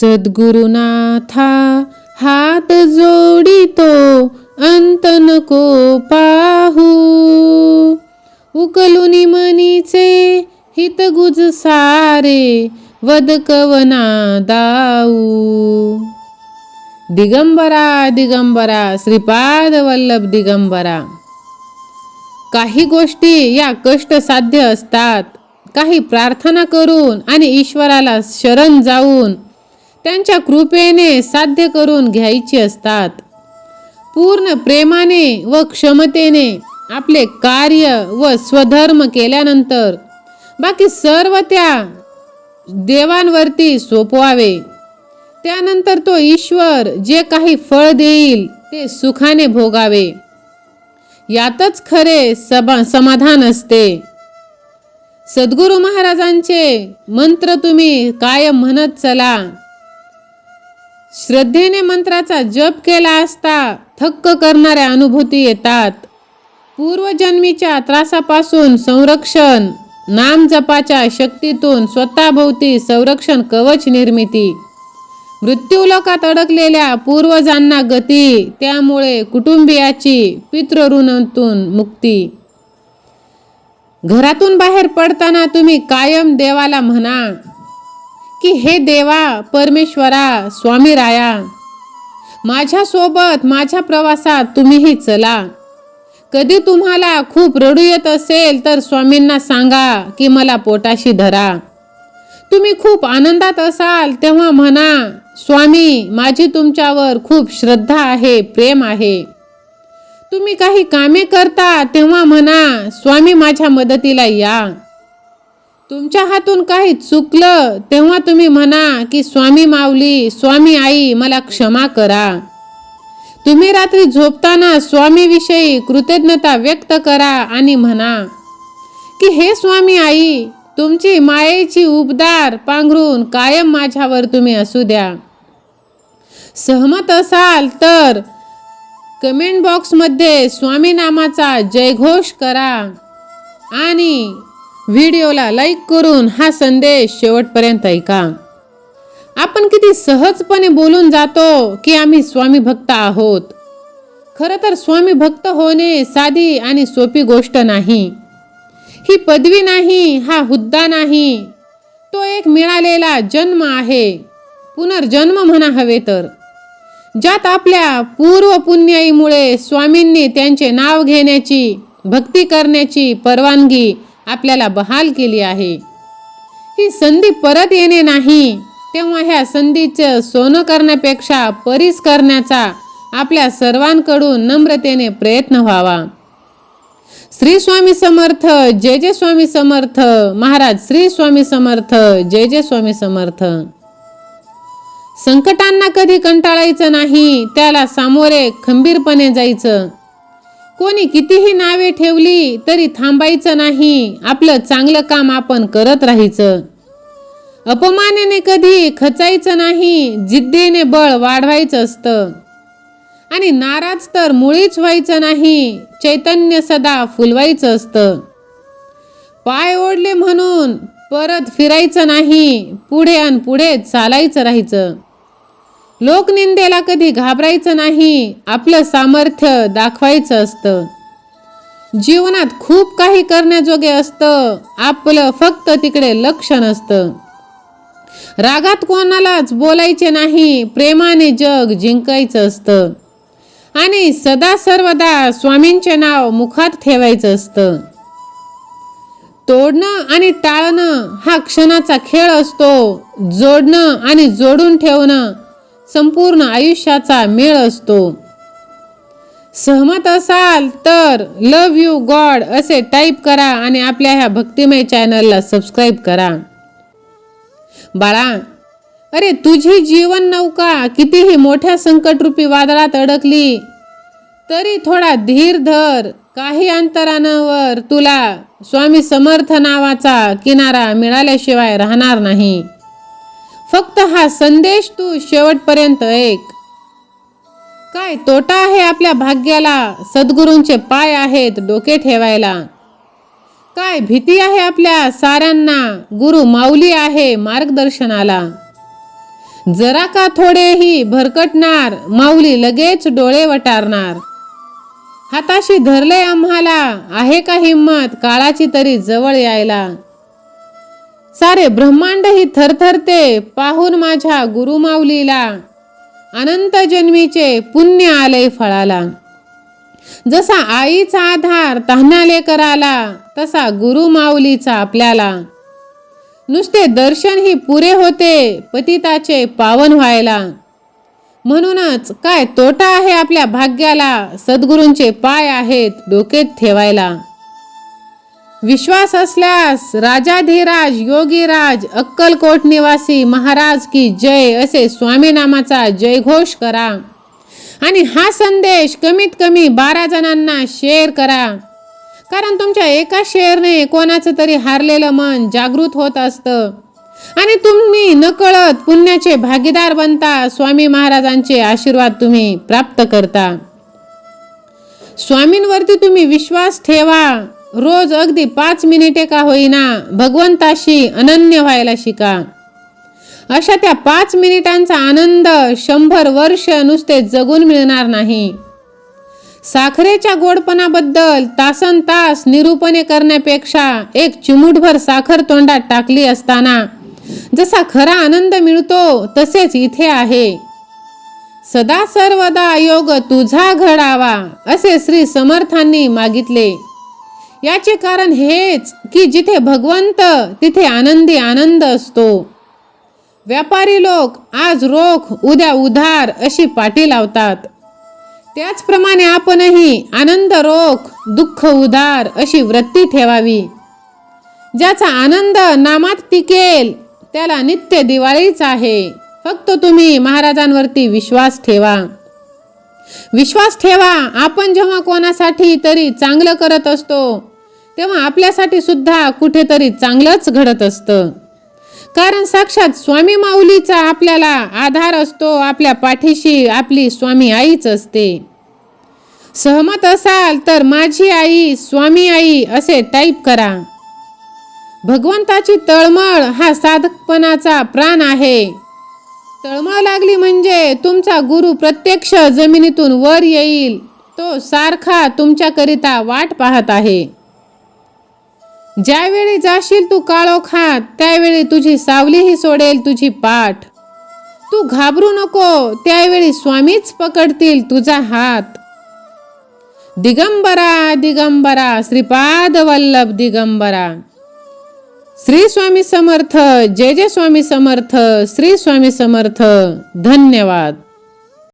सद्गुरुनाथा हात जोडितो अंत नको पाहू. उकलुनी मनीचे हितगुज सारे वदकवना दाऊ. दिगंबरा दिगंबरा श्रीपाद वल्लभ दिगंबरा. काही गोष्टी या कष्ट साध्य असतात. काही प्रार्थना करून आणि ईश्वराला शरण जाऊन त्यांच्या कृपेने साध्य करून घ्यायची असतात. पूर्ण प्रेमाने व क्षमतेने आपले कार्य व स्वधर्म केल्यानंतर बाकी सर्व त्या देवांवरती सोपवावे. त्यानंतर तो ईश्वर जे काही फळ देईल ते सुखाने भोगावे. यातच खरे सभा समाधान असते. सद्गुरू महाराजांचे मंत्र तुम्ही कायम म्हणत चला. श्रद्धेने मंत्राचा जप केला असता थक्क करणाऱ्या अनुभूती येतात. पूर्वजन्मीच्या त्रासापासून संरक्षण नाम जपाच्या शक्तीतून स्वतःभोवती संरक्षण कवच निर्मिती. मृत्यूलोकात अडकलेल्या पूर्वजांना गती त्यामुळे कुटुंबियाची पितृऋणातून मुक्ती. घरातून बाहेर पडताना तुम्ही कायम देवाला म्हणा की हे देवा परमेश्वरा स्वामी राया माझ्यासोबत माझ्या प्रवासात तुम्हीही चला. कधी तुम्हाला खूप रडू येत असेल तर स्वामींना सांगा की मला पोटाशी धरा. तुम्ही खूप आनंदात असाल तेव्हा म्हणा स्वामी माझी तुमच्यावर खूप श्रद्धा आहे प्रेम आहे. तुम्ही काही कामे करता तेव्हा म्हणा स्वामी माझ्या मदतीला या. तुमच्या हातून काही चुकलं तेव्हा तुम्ही म्हणा की स्वामी माऊली स्वामी आई मला क्षमा करा. तुम्ही रात्री झोपताना स्वामीविषयी कृतज्ञता व्यक्त करा आणि म्हणा की हे स्वामी आई तुमची मायेची उबदार पांघरून कायम माझ्यावर तुम्ही असू द्या. सहमत असाल तर कमेंट बॉक्समध्ये स्वामी नामाचा जयघोष करा आणि व्हिडिओला लाईक करून हा संदेश शेवटपर्यंत ऐका. आपण किती सहजपणे बोलून जातो की आम्ही स्वामी भक्त आहोत. खरं तर स्वामी भक्त होणे साधी आणि सोपी गोष्ट नाही. ही पदवी नाही हा हुद्दा नाही. तो एक मिळालेला जन्म आहे. पुनर्जन्म म्हणा हवे तर. ज्यात आपल्या पूर्व पुण्याईमुळे स्वामींनी त्यांचे नाव घेण्याची भक्ती करण्याची परवानगी आपल्याला बहाल केली आहे. ही संधी परत येणे नाही. तेव्हा ह्या संधीचं सोनं करण्यापेक्षा परीस करण्याचा आपल्या सर्वांकडून नम्रतेने प्रयत्न व्हावा. श्री स्वामी समर्थ जय जय स्वामी समर्थ. महाराज श्री स्वामी समर्थ जय जय स्वामी समर्थ. संकटांना कधी कंटाळायचं नाही त्याला सामोरे खंबीरपणे जायचं. कोणी कितीही नावे ठेवली तरी थांबायचं नाही. आपलं चांगलं काम आपण करत राहायचं. अपमानाने कधी खचायचं नाही जिद्दीने बळ वाढवायचं असतं. आणि नाराज तर मुळीच व्हायचं नाही चैतन्य सदा फुलवायचं असतं. पाय ओढले म्हणून परत फिरायचं नाही पुढे आणि पुढे चालायचं राहायचं. लोकनिंदेला कधी घाबरायचं नाही आपलं सामर्थ्य दाखवायचं असतं. जीवनात खूप काही करण्याजोगे असतं आपलं फक्त तिकडे लक्ष नसतं. रागात कोणालाच बोलायचे नाही प्रेमाने जग जिंकायचं असतं. आणि सदा सर्वदा स्वामींचे नाव मुखात ठेवायचं असतं. तोडणं आणि टाळणं हा क्षणाचा खेळ असतो. जोडणं आणि जोडून ठेवणं संपूर्ण आयुष्याचा मेळ असतो. सहमत असाल तर लव यू गॉड असे टाईप करा आणि आपल्या ह्या भक्तिमय चॅनलला सबस्क्राईब करा. बाळा अरे तुझी जीवन नौका कितीही मोठ्या संकटरूपी वादळात अडकली तरी थोडा धीर धर. काही अंतरानावर तुला स्वामी समर्थ नावाचा किनारा मिळाल्याशिवाय राहणार नाही. फक्त हा संदेश तू शेवटपर्यंत ऐक. काय तोटा आहे आपल्या भाग्याला? सद्गुरूंचे पाय आहेत डोके ठेवायला. काय भीती आहे आपल्या साऱ्यांना? गुरु माऊली आहे मार्गदर्शनाला. जरा का थोडेही भरकटणार? माऊली लगेच डोळे वटारणार. हाताशी धरले आम्हाला? आहे का हिंमत? काळाची तरी जवळ यायला. सारे ब्रह्मांड ही थरथरते पाहून माझ्या गुरुमाऊलीला अनंत जन्मीचे पुण्य आले फळाला. जसा आईचा आधार तहान्याले कराला तसा गुरुमाऊलीचा आपल्याला. नुसते दर्शन ही पुरे होते पतिताचे पावन व्हायला. म्हणूनच काय तोटा आहे आपल्या भाग्याला सद्गुरूंचे पाय आहेत डोकेत ठेवायला. विश्वास असल्यास राजाधिराज योगीराज अक्कलकोट निवासी महाराज की जय असे स्वामीनामाचा जयघोष करा. आणि हा संदेश कमीत कमी बारा जणांना शेअर करा. कारण तुमच्या एका शेअरने कोणाचं तरी हारलेलं मन जागृत होत असतं. आणि तुम्ही नकळत पुण्याचे भागीदार बनता स्वामी महाराजांचे आशीर्वाद तुम्ही प्राप्त करता. स्वामींवरती तुम्ही विश्वास ठेवा. रोज अगदी पाच मिनिटे का होईना भगवंताशी अनन्य व्हायला शिका. अशा त्या पाच मिनिटांचा आनंद शंभर वर्ष नुसते जगून मिळणार नाही. साखरेच्या गोडपणाबद्दल तासन तास निरूपणे करण्यापेक्षा एक चिमूटभर साखर तोंडात टाकली असताना जसा खरा आनंद मिळतो तसेच इथे आहे. सदा सर्वदा योग तुझा घडावा असे श्री समर्थांनी मागितले. याचे कारण हेच की जिथे भगवंत तिथे आनंदी आनंद असतो. व्यापारी लोक आज रोख उद्या उधार अशी पाठी लावतात. त्याचप्रमाणे आपणही आनंद रोख दुःख उधार अशी वृत्ती ठेवावी. ज्याचा आनंद नामात टिकेल त्याला नित्य दिवाळीच आहे. फक्त तुम्ही महाराजांवरती विश्वास ठेवा. विश्वास ठेवा. आपण जेव्हा कोणासाठी तरी चांगलं करत असतो तेव्हा आपल्यासाठी सुद्धा कुठेतरी चांगलंच घडत असतं. कारण साक्षात स्वामी माऊलीचा आपल्याला आधार असतो आपल्या पाठीशी आपली स्वामी आईच असते. सहमत असाल तर माझी आई स्वामी आई असे टाईप करा. भगवंताची तळमळ हा साधकपणाचा प्राण आहे. तळमळ लागली म्हणजे तुमचा गुरु प्रत्यक्ष जमिनीतून वर येईल तो सारखा तुमच्याकरिता वाट पाहत आहे. ज्यावेळी जाशील तू काळो खात त्यावेळी तुझी सावलीही सोडेल तुझी पाठ. तू घाबरू नको त्यावेळी स्वामीच पकडतील तुझा हात. दिगंबरा दिगंबरा श्रीपाद वल्लभ दिगंबरा. श्री स्वामी समर्थ जय जय स्वामी समर्थ श्री स्वामी समर्थ धन्यवाद.